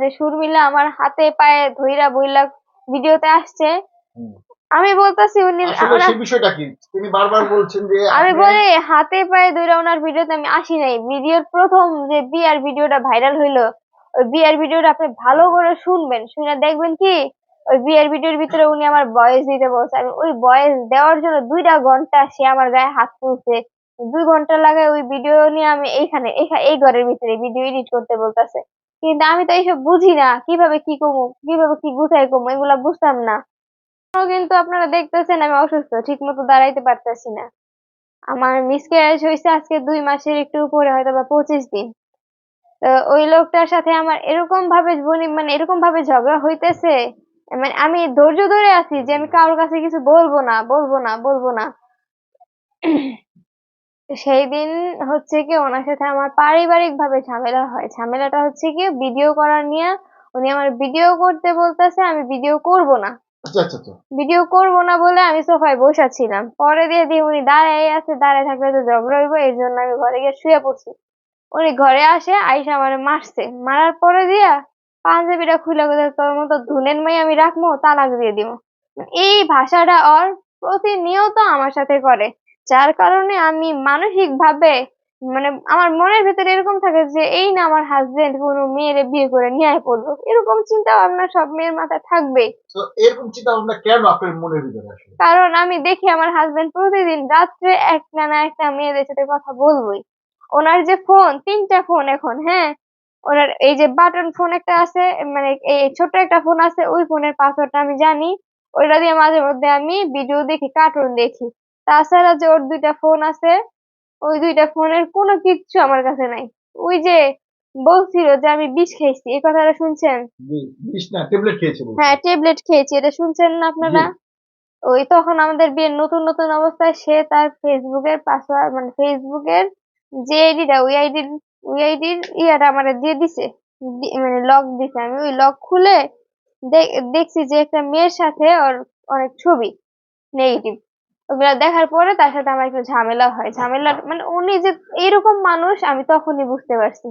যে সুরমিলা আমার হাতে পায়ে ধইরা বইলা ভিডিওতে আসছে। আমি বলতেছি উনি সেই বিষয়টা কি? তিনি বারবার বলছেন যে আমি বলি হাতে পায়ে ধরে ওনার ভিডিওতে আমি আসি নাই। ভিডিওর প্রথম যে বিয়ার ভিডিওটা ভাইরাল হইল ওই বিয়ার ভিডিওটা আপনি ভালো করে শুনবেন। শুনে দেখবেন কি ওই বিয়ার ভিডিওর ভিতরে উনি আমার বয়স দিতে বলছে। আমি ওই বয়স দেওয়ার জন্য দুইটা ঘণ্টা সে আমার গায়ে হাত তুলছে। দুই ঘণ্টা লাগে ওই ভিডিও নিয়ে আমি এইখানে এই ঘরের ভিতরে ভিডিও এডিট করতে বলতেছে। কিন্তু আমি তো এইসব বুঝি না। কীভাবে কি কমু কীভাবে কি গুছাই কমু এগুলা বুঝতাম না। কিন্তু আপনারা দেখতেছেন আমি অসুস্থ ঠিক মতো দাঁড়াইতে পারতেছি না। আমার মিসক্যারেজ হয়েছে আজকে দুই মাসের একটু উপরে হয়তো বা পঁচিশ দিন। ওই লোকটার সাথে আমার এরকম ভাবে মানে এরকম ভাবে ঝগড়া হইতেছে মানে আমি ধৈর্য ধরে আছি যে আমি কারোর কাছে কিছু বলব না বলব না বলব না। সেই দিন হচ্ছে কি ওনার সাথে আমার পারিবারিক ভাবে ঝামেলা হয়। ঝামেলাটা হচ্ছে কি ভিডিও করার নিয়ে উনি আমার ভিডিও করতে বলতেছে আমি ভিডিও করব না। আচ্ছা আচ্ছা আচ্ছা। ভিডিও করব না বলে আমি সোফায় বসা ছিলাম পরে দিয়ে দিয়ে উনি দাঁড়ায় আছে দাঁড়ায় থাকলে তো ঝগড়া হইব এই জন্য আমি ঘরে গিয়ে শুয়ে পড়ছি। উনি ঘরে আসে আইসা আমারে মারছে। মারার পরে দিয়া পাঞ্জাবিটা খুলে গেছে তোর মতো ধুনের মাই আমি রাখব তালাক দিয়ে দিব। এই ভাষাটা ওর প্রতিনিয়ত আমার সাথে করে। যার কারণে আমি মানসিক ভাবে মানে আমার মনের ভিতরে এরকম থাকে যে এই না আমার হাজবেন্ড কোনো মেয়েরে বিয়ে করে নিয়ে আয় পড়ল এরকম চিন্তা ভাবনা সব মেয়ের মাথায় থাকবেই। এরকম চিন্তা ভাবনা কেন আপনার মনের ভিতরে আসলে কারণ আমি দেখি আমার হাজবেন্ড প্রতিদিন রাত্রে একটা না একটা মেয়েদের সাথে কথা বলবোই। ওনার যে ফোন তিনটা ফোন এখন হ্যাঁ? ওনার এই যে বাটন ফোন একটা আছে মানে এই ছোট্ট একটা ফোন আছে ওই ফোনের পাসওয়ার্ডটা আমি জানি। ওইটা দিয়ে মাঝে মধ্যে আমি ভিডিও দেখি কার্টুন দেখি। তাছাড়া যে ওর দুইটা ফোন আছে ওই দুইটা ফোনের কোনো কিচ্ছু আমার কাছে নাই। ওই যে বলছিল যে আমি বিষ খেয়েছি এই কথাটা শুনছেন? বিষ না ট্যাবলেট খেয়েছে হ্যাঁ ট্যাবলেট খেয়েছি এটা শুনছেন না আপনারা? ওই তখন আমাদের বিয়ের নতুন নতুন অবস্থায় সে তার ফেসবুকের পাসওয়ার্ড মানে ফেসবুকের যে আইডিটা ওই আইডির ওই আইডির ইয়াটা আমার দিয়ে দিছে। মানে লক দিছে। আমি ওই লক খুলে দেখছি যে একটা মেয়ের সাথে ওর অনেক ছবি নেগেটিভ ওগুলা দেখার পরে তার সাথে আমার একটু ঝামেলা হয়। ঝামেলা মানে উনি যে এইরকম মানুষ আমি তখনই বুঝতে পারছি।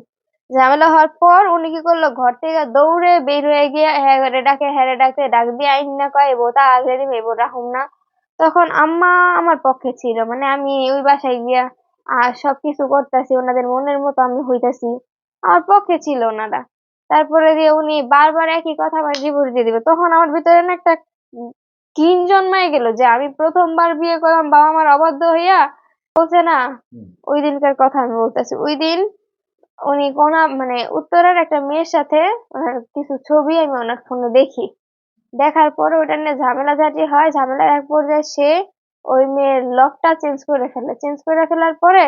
ঝামেলা হওয়ার পর উনি কি করল ঘর থেকে দৌড়ে বের হয়ে গিয়ে হ্যাঁ ঘরে ডাকে হ্যাঁ ডাকে ডাক দিয়ে আইন না কয় এবো তা আগে দিবে এবো রাখুম না। তখন আম্মা আমার পক্ষে ছিল। মানে আমি ওই বাসায় গিয়া আর সবকিছু করতেছি ওনাদের মনের মতো আমি হইতাছি। আমার পক্ষে ছিল ওনারা। তারপরে দিয়ে উনি বারবার একই কথা আমার জীবন দিয়ে দিবে। তখন আমার ভিতরে না একটা কিন জন্মায় গেল যে আমি প্রথমবার বিয়ে করলাম বাবা মার অবাধ্য হইয়া বলছে না। ওই দিনকার কথা আমি বলতেছি। ওই দিন উনি কোন মানে উত্তরের একটা মেয়ের সাথে ওনার কিছু ছবি আমি ওনার ফোনে দেখি। দেখার পরে ওটা নিয়ে ঝামেলা ঝাঁটি হয়। ঝামেলার এক পর্যায়ে সে ওই মেয়ের লকটা চেঞ্জ করে ফেলে। চেঞ্জ করে ফেলার পরে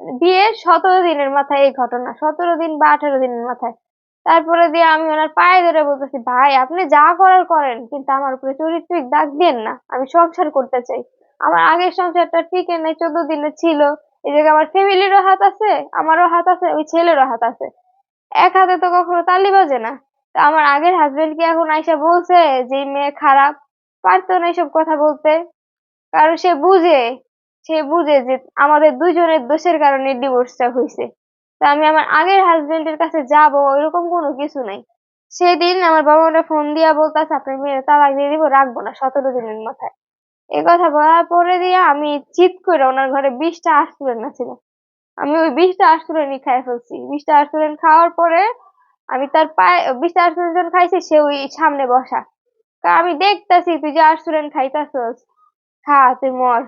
বিয়ে সতেরো দিনের মাথায় এই ঘটনা সতেরো দিন বা আঠেরো দিনের মাথায়। তারপরে দিয়ে আমি ওনার পায়ে ধরে বলতেছি, ভাই, আপনি যা করার করেন, কিন্তু আমার উপরে চরিত্রিক দাগ দিয়েন না। আমি সংসার করতে চাই। আমার আগের সংসারটা টিকে নাই, চোদ্দ দিনে ছিল। এই জায়গায় আমার ফ্যামিলিরও হাত আছে, আমারও হাত আছে, ওই ছেলেরও হাত আছে। এক হাতে তো কখনো তালি বাজে না। তা আমার আগের হাজবেন্ড কি এখন আইসা বলছে যে মেয়ে খারাপ? পারতো না এইসব কথা বলতে। কারণ সে বুঝে সে বুঝে যে আমাদের দুজনের দোষের কারণে ডিভোর্সটা হয়েছে তা আমি আমার আগের হাজবেন্ডের কাছে যাব ওইরকম কোনো কিছু নাই। সেদিন আমার বাবা মনে ফোন দিয়া বলতেছে আপনার মেয়ের তালাক দিয়ে দিব রাখব না সতেরো দিনের মাথায়। এই কথা বলার পরে দিয়ে আমি চিৎ করে ওনার ঘরে বিশটা আশতুরেন না ছিল আমি ওই বিশটা আশতুরেনই খাই ফেলছি। বিশটা আশতুরেন খাওয়ার পরে আমি তার পায়ে বিশটা আশতুরেন যখন খাইছি সে ওই সামনে বসা। তা আমি দেখতাছি তুই যে আশতুরেন খাইতাছস খা তুই মর।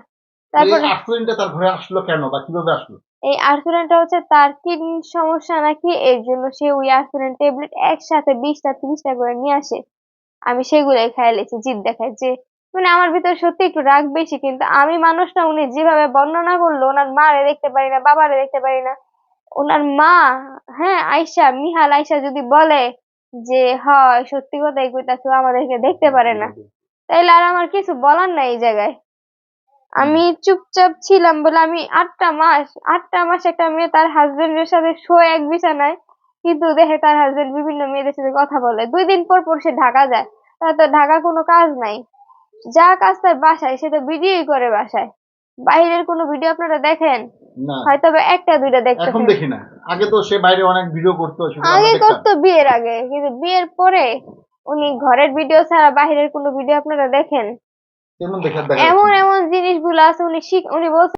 তারপর এই তার ঘরে আসলো কেন বা কীভাবে আসলো? এই আর্থুরেনটা হচ্ছে তার কিডনির সমস্যা নাকি? এর জন্য সে ওই আর্থুরেন ট্যাবলেট একসাথে বিশটা ত্রিশটা করে নিয়ে আসে। আমি সেগুলাই খাইলেছি জিদ দেখায় যে মানে আমার ভিতরে সত্যি একটু রাগ বেশি কিন্তু আমি মানুষটা উনি যেভাবে বর্ণনা করল ওনার মা মারে দেখতে পারি না বাবারে দেখতে পারি না। ওনার মা হ্যাঁ আয়সা মিহাল আয়সা যদি বলে যে হয় সত্যি কথাই কইতাছো আমাদেরকে দেখতে পারে না। তাইলে আর আমার কিছু বলার নাই এই জায়গায়। আমি চুপচাপ ছিলাম বলে আমি আটটা মাস আটটা মাস একটা মেয়ে তার হাজবেন্ডের সাথে শোয় এক বিছানায়। কিন্তু দেখে তার হাজবেন্ড বিভিন্ন মেয়েদের সাথে কথা বলে। দুই দিন পর পর সে ঢাকা যায়। তার তো ঢাকা কোনো কাজ নাই। যা কাজ তার বাসায় সে তো ভিডিওই করে বাসায়। বাইরের কোনো ভিডিও আপনারা দেখেন? হয়তো একটা দুইটা দেখতে এখন দেখি না। আগে তো সে বাইরে অনেক ভিডিও করতো আগে। করতো বিয়ের আগে। কিন্তু বিয়ের পরে উনি ঘরের ভিডিও ছাড়া বাইরের কোনো ভিডিও আপনারা দেখেন? দেখা এমন জিনিস। এমন জিনিসগুলো আছে উনি শিখ উনি বলছে